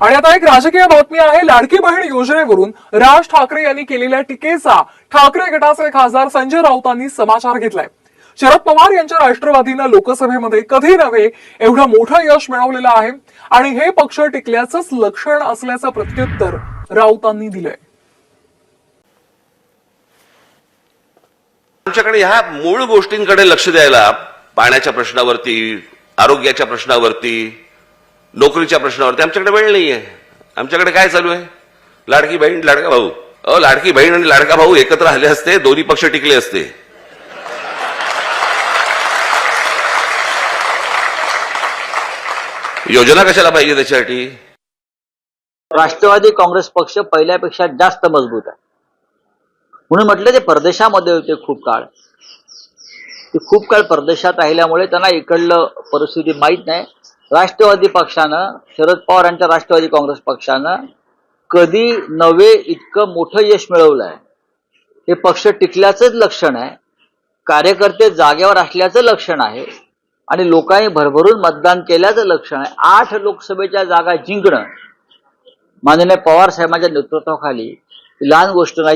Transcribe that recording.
आणि आता एक राजकीय बातमी आहे लाडकी बहीण योजनेवरून राज ठाकरे यांनी केलेल्या टीकेचा ठाकरे गटाचे खासदार संजय राऊतांनी समाचार घेतलाय. शरद पवार यांच्या राष्ट्रवादीनं लोकसभेमध्ये कधी नव्हे एवढं मोठं यश मिळवलेलं आहे आणि हे पक्ष टिकल्याचंच लक्षण असल्याचं प्रत्युत्तर राऊतांनी दिलंय. आमच्याकडे ह्या मूळ गोष्टींकडे लक्ष द्यायला पाण्याच्या प्रश्नावरती आरोग्याच्या प्रश्नावरती नोकरीच्या प्रश्नावरती आमच्याकडे वेळ नाही आहे आमच्याकडे काय चालू आहे? लाडकी बहीण लाडका भाऊ. अ लाडकी बहीण आणि लाडका भाऊ एकत्र आले असते दोन्ही पक्ष टिकले असते. योजना कशाला पाहिजे त्याच्यासाठी? राष्ट्रवादी काँग्रेस पक्ष पहिल्यापेक्षा जास्त मजबूत आहे. म्हणून म्हटलं ते परदेशामध्ये होते खूप काळ. ते खूप काळ परदेशात राहिल्यामुळे त्यांना इकडलं परिस्थिती माहीत नाही. राष्ट्रवादी पक्षानं शरद पवार यांच्या राष्ट्रवादी काँग्रेस पक्षानं कधी नवे इतकं मोठं यश मिळवलं आहे हे पक्ष टिकल्याचंच लक्षण आहे. कार्यकर्ते जागेवर असल्याचं लक्षण आहे. आणि लोकांनी भरभरून मतदान केल्याचं लक्षण आहे. आठ लोकसभेच्या जागा जिंकणं. माननीय पवार साहेबांच्या नेतृत्वाखाली लहान गोष्ट नाही.